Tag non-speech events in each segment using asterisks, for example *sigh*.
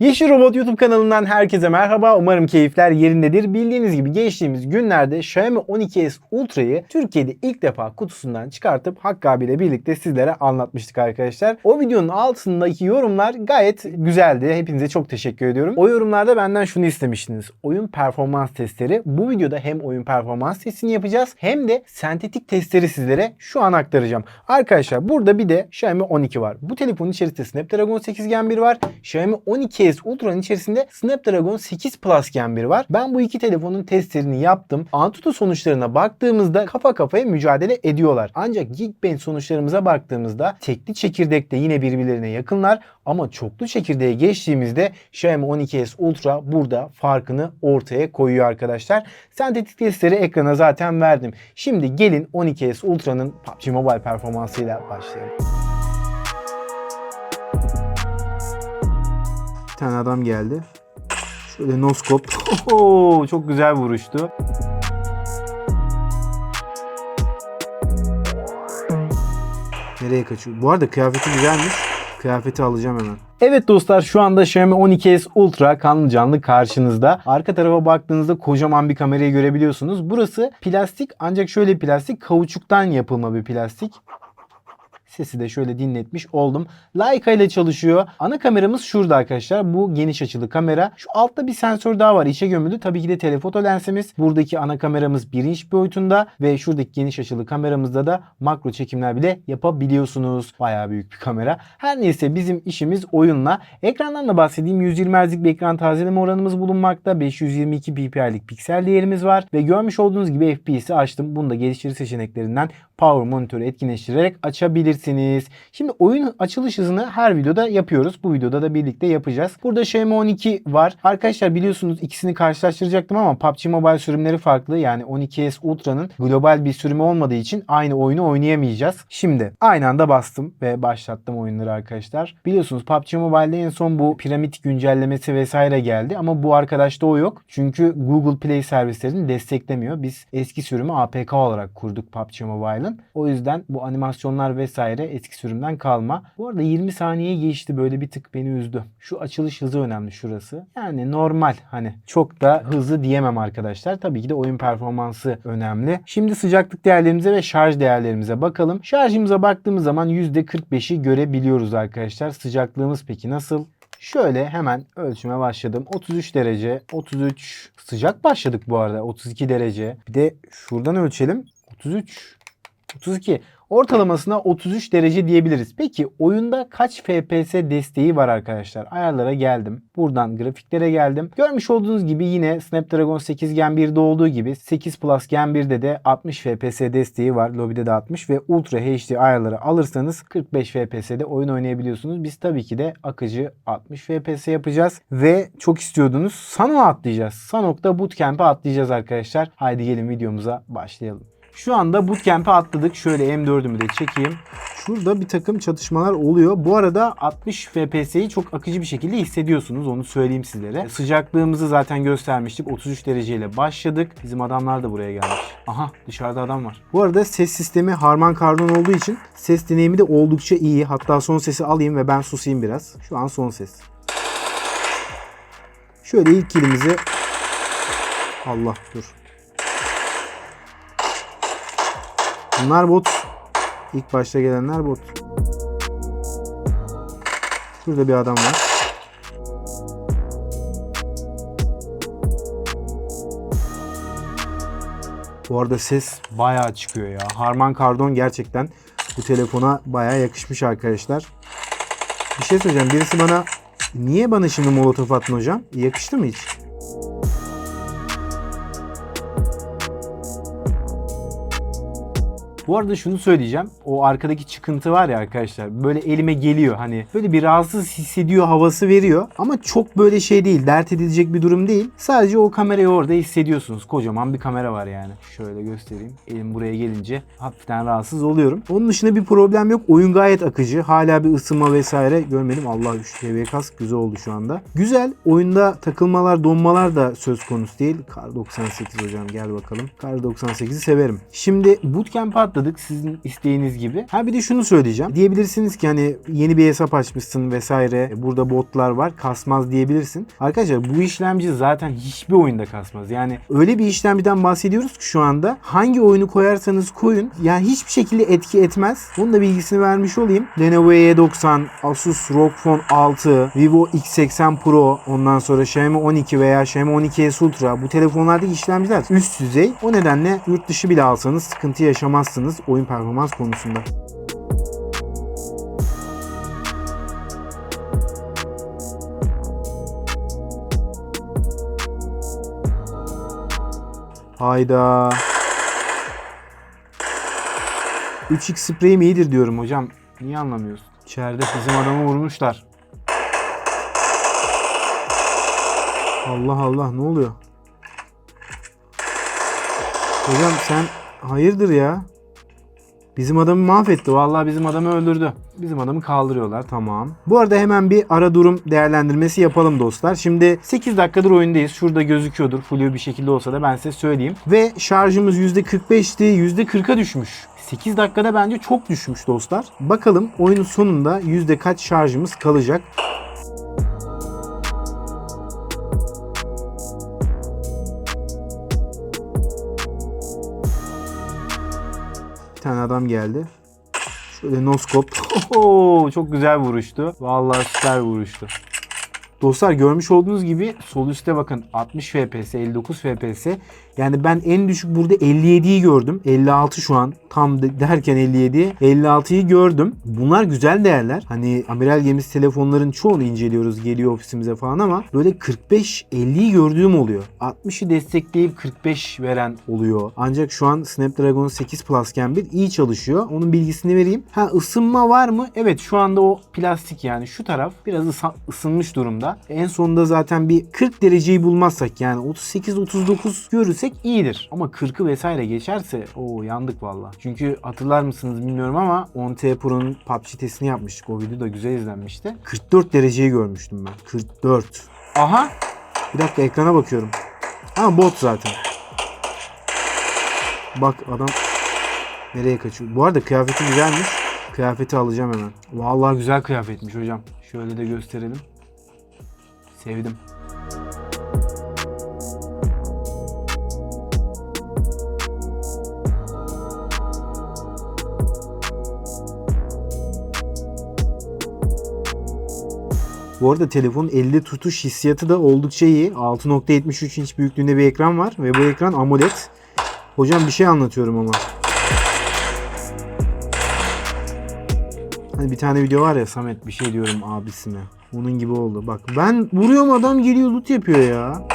Yeşil Robot YouTube kanalından herkese merhaba. Umarım keyifler yerindedir. Bildiğiniz gibi geçtiğimiz günlerde Xiaomi 12s Ultra'yı Türkiye'de ilk defa kutusundan çıkartıp Hakkı abiyle birlikte sizlere anlatmıştık arkadaşlar. O videonun altındaki yorumlar gayet güzeldi. Hepinize çok teşekkür ediyorum. O yorumlarda benden şunu istemiştiniz. Oyun performans testleri. Bu videoda hem oyun performans testini yapacağız hem de sentetik testleri sizlere şu an aktaracağım. Arkadaşlar burada bir de Xiaomi 12 var. Bu telefonun içerisinde Snapdragon 8 Gen 1 var. Xiaomi 12s Ultra'nın içerisinde Snapdragon 8 Plus Gen 1 var. Ben bu iki telefonun testlerini yaptım. Antutu sonuçlarına baktığımızda kafa kafaya mücadele ediyorlar. Ancak Geekbench sonuçlarımıza baktığımızda tekli çekirdekte yine birbirlerine yakınlar ama çoklu çekirdeğe geçtiğimizde Xiaomi 12s Ultra burada farkını ortaya koyuyor arkadaşlar. Sentetik testleri ekrana zaten verdim. Şimdi gelin 12s Ultra'nın PUBG Mobile performansıyla başlayalım. Bir tane adam geldi. Şöyle noskop. *laughs* Oho, çok güzel vuruştu. Nereye kaçıyor? Bu arada kıyafeti güzelmiş. Kıyafeti alacağım hemen. Evet dostlar şu anda Xiaomi 12s Ultra kanlı canlı karşınızda. Arka tarafa baktığınızda kocaman bir kamerayı görebiliyorsunuz. Burası plastik ancak şöyle plastik kauçuktan yapılma bir plastik. Sesi de şöyle dinletmiş oldum. Leica ile çalışıyor. Ana kameramız şurada arkadaşlar. Bu geniş açılı kamera. Şu altta bir sensör daha var. içe gömülü. Tabii ki de telefoto lensimiz. Buradaki ana kameramız 1 inç boyutunda ve şuradaki geniş açılı kameramızda da makro çekimler bile yapabiliyorsunuz. Bayağı büyük bir kamera. Her neyse bizim işimiz oyunla. Ekrandan da bahsedeyim. 120 Hz'lik bir ekran tazeleme oranımız bulunmakta. 522 ppi'lik piksel değerimiz var ve görmüş olduğunuz gibi FPS'i açtım. Bunu da geliştirici seçeneklerinden Power monitörü etkinleştirerek açabilirsiniz. Şimdi oyun açılış hızını her videoda yapıyoruz. Bu videoda da birlikte yapacağız. Burada Xiaomi 12 var. Arkadaşlar biliyorsunuz ikisini karşılaştıracaktım ama PUBG Mobile sürümleri farklı. Yani 12S Ultra'nın global bir sürümü olmadığı için aynı oyunu oynayamayacağız. Şimdi aynı anda bastım ve başlattım oyunları arkadaşlar. Biliyorsunuz PUBG Mobile'de en son bu piramit güncellemesi vesaire geldi ama bu arkadaşta o yok. Çünkü Google Play servislerini desteklemiyor. Biz eski sürümü APK olarak kurduk PUBG Mobile'ın. O yüzden bu animasyonlar vesaire eski sürümden kalma. Bu arada 20 saniye geçti böyle bir tık beni üzdü. Şu açılış hızı önemli şurası. Yani normal hani çok da hızlı diyemem arkadaşlar. Tabii ki de oyun performansı önemli. Şimdi sıcaklık değerlerimize ve şarj değerlerimize bakalım. Şarjımıza baktığımız zaman %45'i görebiliyoruz arkadaşlar. Sıcaklığımız peki nasıl? Şöyle hemen ölçüme başladım. 33 derece, 33 sıcak başladık bu arada. 32 derece. Bir de şuradan ölçelim. 33 32. Ortalamasına 33 derece diyebiliriz. Peki oyunda kaç FPS desteği var arkadaşlar? Ayarlara geldim. Buradan grafiklere geldim. Görmüş olduğunuz gibi yine Snapdragon 8 Gen 1'de olduğu gibi 8 Plus Gen 1'de de 60 FPS desteği var. Lobide de 60 ve Ultra HD ayarları alırsanız 45 FPS'de oyun oynayabiliyorsunuz. Biz tabii ki de akıcı 60 FPS yapacağız ve çok istiyordunuz. Sanok'a atlayacağız. Sanok'ta Bootcamp'e atlayacağız arkadaşlar. Haydi gelin videomuza başlayalım. Şu anda bootcamp'e atladık. Şöyle M4'ümü de çekeyim. Şurada bir takım çatışmalar oluyor. Bu arada 60 FPS'yi çok akıcı bir şekilde hissediyorsunuz. Onu söyleyeyim sizlere. Sıcaklığımızı zaten göstermiştik. 33 dereceyle başladık. Bizim adamlar da buraya gelmiş. Aha dışarıda adam var. Bu arada ses sistemi Harman Kardon olduğu için ses deneyimi de oldukça iyi. Hatta son sesi alayım ve ben susayım biraz. Şu an son ses. Şöyle ilk kilimizi Allah dur. Bunlar bot. İlk başta gelenler bot. Şurada bir adam var. Bu arada ses bayağı çıkıyor ya. Harman Kardon gerçekten bu telefona bayağı yakışmış arkadaşlar. Bir şey söyleyeceğim. Birisi bana niye bana şimdi molotof attın hocam? Yakıştı mı hiç? Bu arada şunu söyleyeceğim. O arkadaki çıkıntı var ya arkadaşlar. Böyle elime geliyor. Hani böyle bir rahatsız hissediyor havası veriyor. Ama çok böyle şey değil. Dert edilecek bir durum değil. Sadece o kamerayı orada hissediyorsunuz. Kocaman bir kamera var yani. Şöyle göstereyim. Elim buraya gelince hafiften rahatsız oluyorum. Onun dışında bir problem yok. Oyun gayet akıcı. Hala bir ısınma vesaire görmedim. Allah 3 TV kask güzel oldu şu anda. Güzel. Oyunda takılmalar, donmalar da söz konusu değil. Kar 98 hocam gel bakalım. Kar 98'i severim. Şimdi Bootcamp'e atladık sizin isteğiniz gibi. Ha bir de şunu söyleyeceğim. Diyebilirsiniz ki hani yeni bir hesap açmışsın vesaire. Burada botlar var. Kasmaz diyebilirsin. Arkadaşlar bu işlemci zaten hiçbir oyunda kasmaz. Yani öyle bir işlemciden bahsediyoruz ki şu anda hangi oyunu koyarsanız koyun yani hiçbir şekilde etki etmez. Bunun da bilgisini vermiş olayım. Lenovo E90, Asus ROG Phone 6, Vivo X80 Pro, ondan sonra Xiaomi 12 veya Xiaomi 12s Ultra bu telefonlardaki işlemciler üst düzey. O nedenle yurt dışı bile alsanız sıkıntı yaşamazsınız oyun performans konusunda. Hayda. 3x spreyim iyidir diyorum hocam. Niye anlamıyorsun? İçeride bizim adamı vurmuşlar. Allah Allah ne oluyor? Hocam sen hayırdır ya? Bizim adamı mahvetti. Vallahi bizim adamı öldürdü. Bizim adamı kaldırıyorlar. Tamam. Bu arada hemen bir ara durum değerlendirmesi yapalım dostlar. Şimdi 8 dakikadır oyundayız. Şurada gözüküyordur. Flu bir şekilde olsa da ben size söyleyeyim. Ve şarjımız %45'ti. %40'a düşmüş. 8 dakikada bence çok düşmüş dostlar. Bakalım oyunun sonunda yüzde kaç şarjımız kalacak. Adam geldi. Şöyle noskop. *laughs* Oho, çok güzel vuruştu. Vallahi süper vuruştu. Dostlar görmüş olduğunuz gibi sol üstte bakın 60 FPS, 59 FPS. Yani ben en düşük burada 57'yi gördüm. 56 şu an tam de- derken 57. 56'yı gördüm. Bunlar güzel değerler. Hani amiral gemisi telefonların çoğunu inceliyoruz geliyor ofisimize falan ama böyle 45-50'yi gördüğüm oluyor. 60'ı destekleyip 45 veren oluyor. Ancak şu an Snapdragon 8 Plus Gen 1 iyi çalışıyor. Onun bilgisini vereyim. Ha ısınma var mı? Evet şu anda o plastik yani şu taraf biraz ısınmış durumda. En sonunda zaten bir 40 dereceyi bulmazsak yani 38-39 görürsek iyidir. Ama 40'ı vesaire geçerse o yandık valla. Çünkü hatırlar mısınız bilmiyorum ama 10T Pro'nun PUBG testini yapmıştık. O video da güzel izlenmişti. 44 dereceyi görmüştüm ben. 44. Aha. Bir dakika ekrana bakıyorum. Ha bot zaten. Bak adam nereye kaçıyor. Bu arada kıyafeti güzelmiş. Kıyafeti alacağım hemen. Vallahi güzel kıyafetmiş hocam. Şöyle de gösterelim. Sevdim. Bu arada telefonun elde tutuş hissiyatı da oldukça iyi. 6.73 inç büyüklüğünde bir ekran var ve bu ekran AMOLED. Hocam bir şey anlatıyorum ama. Hani bir tane video var ya Samet bir şey diyorum abisine. Onun gibi oldu. Bak ben vuruyorum adam geliyor loot yapıyor ya.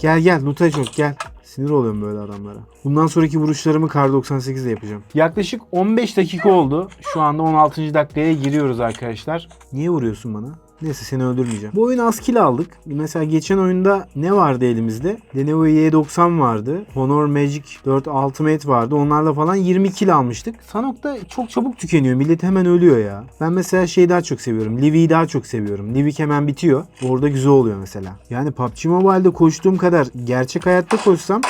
Gel gel loot'a çok gel. Sinir oluyorum böyle adamlara. Bundan sonraki vuruşlarımı Kar 98 ile yapacağım. Yaklaşık 15 dakika oldu. Şu anda 16. dakikaya giriyoruz arkadaşlar. Niye vuruyorsun bana? Neyse seni öldürmeyeceğim. Bu oyunu az kill aldık. Mesela geçen oyunda ne vardı elimizde? Lenovo Y90 vardı. Honor Magic 4 Ultimate vardı. Onlarla falan 20 kill almıştık. Sanok'ta çok çabuk tükeniyor. Millet hemen ölüyor ya. Ben mesela şeyi daha çok seviyorum. Livi'yi daha çok seviyorum. Livik hemen bitiyor. Orada güzel oluyor mesela. Yani PUBG Mobile'de koştuğum kadar gerçek hayatta koşsam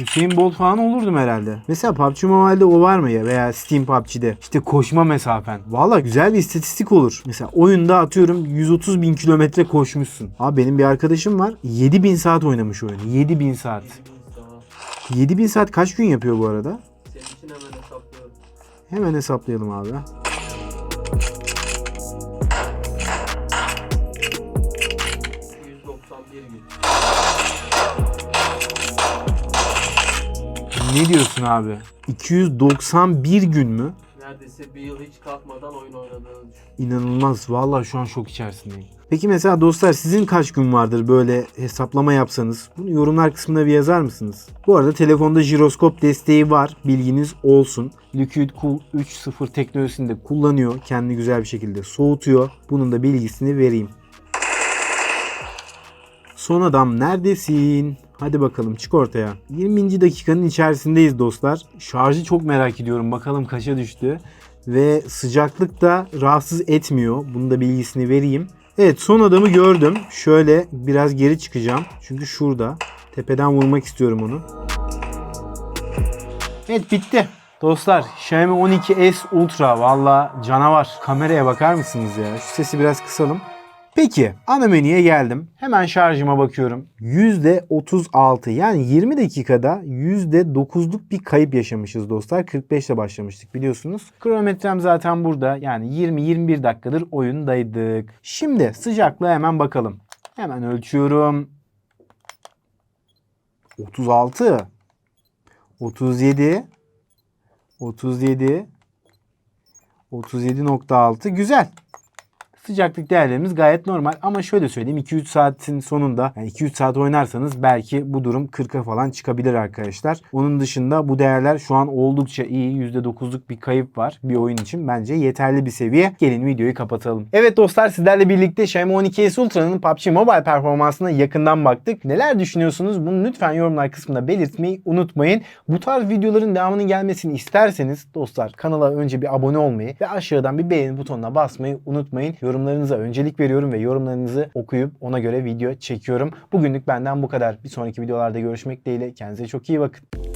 Hüseyin Bolt falan olurdum herhalde. Mesela PUBG Mobile'de o var mı ya veya Steam PUBG'de işte koşma mesafen. Valla güzel bir istatistik olur. Mesela oyunda atıyorum 130 bin kilometre koşmuşsun. Abi benim bir arkadaşım var 7000 saat oynamış oyunu. 7000 saat. 7000 saat kaç gün yapıyor bu arada? Hemen hesaplayalım abi. Ne diyorsun abi? 291 gün mü? Neredeyse bir yıl hiç kalkmadan oyun oynadığını düşün. İnanılmaz. Vallahi şu an şok içerisindeyim. Peki mesela dostlar sizin kaç gün vardır böyle hesaplama yapsanız? Bunu yorumlar kısmına bir yazar mısınız? Bu arada telefonda jiroskop desteği var. Bilginiz olsun. Liquid Cool 3.0 teknolojisini de kullanıyor. Kendi güzel bir şekilde soğutuyor. Bunun da bilgisini vereyim. Son adam neredesin? Hadi bakalım çık ortaya. 20. dakikanın içerisindeyiz dostlar. Şarjı çok merak ediyorum. Bakalım kaça düştü. Ve sıcaklık da rahatsız etmiyor. Bunun da bilgisini vereyim. Evet son adamı gördüm. Şöyle biraz geri çıkacağım. Çünkü şurada. Tepeden vurmak istiyorum onu. Evet bitti. Dostlar Xiaomi 12S Ultra valla canavar. Kameraya bakar mısınız ya? Şu sesi biraz kısalım. Peki ana menüye geldim. Hemen şarjıma bakıyorum. %36 yani 20 dakikada %9'luk bir kayıp yaşamışız dostlar. 45 ile başlamıştık biliyorsunuz. Kronometrem zaten burada. Yani 20-21 dakikadır oyundaydık. Şimdi sıcaklığa hemen bakalım. Hemen ölçüyorum. 36 37 37 37.6 güzel. Sıcaklık değerlerimiz gayet normal ama şöyle söyleyeyim 2-3 saatin sonunda yani 2-3 saat oynarsanız belki bu durum 40'a falan çıkabilir arkadaşlar. Onun dışında bu değerler şu an oldukça iyi. %9'luk bir kayıp var bir oyun için. Bence yeterli bir seviye. Gelin videoyu kapatalım. Evet dostlar sizlerle birlikte Xiaomi 12S Ultra'nın PUBG Mobile performansına yakından baktık. Neler düşünüyorsunuz? Bunu lütfen yorumlar kısmında belirtmeyi unutmayın. Bu tarz videoların devamının gelmesini isterseniz dostlar kanala önce bir abone olmayı ve aşağıdan bir beğeni butonuna basmayı unutmayın. Yorumlarınıza öncelik veriyorum ve yorumlarınızı okuyup ona göre video çekiyorum. Bugünlük benden bu kadar. Bir sonraki videolarda görüşmek dileğiyle. Kendinize çok iyi bakın.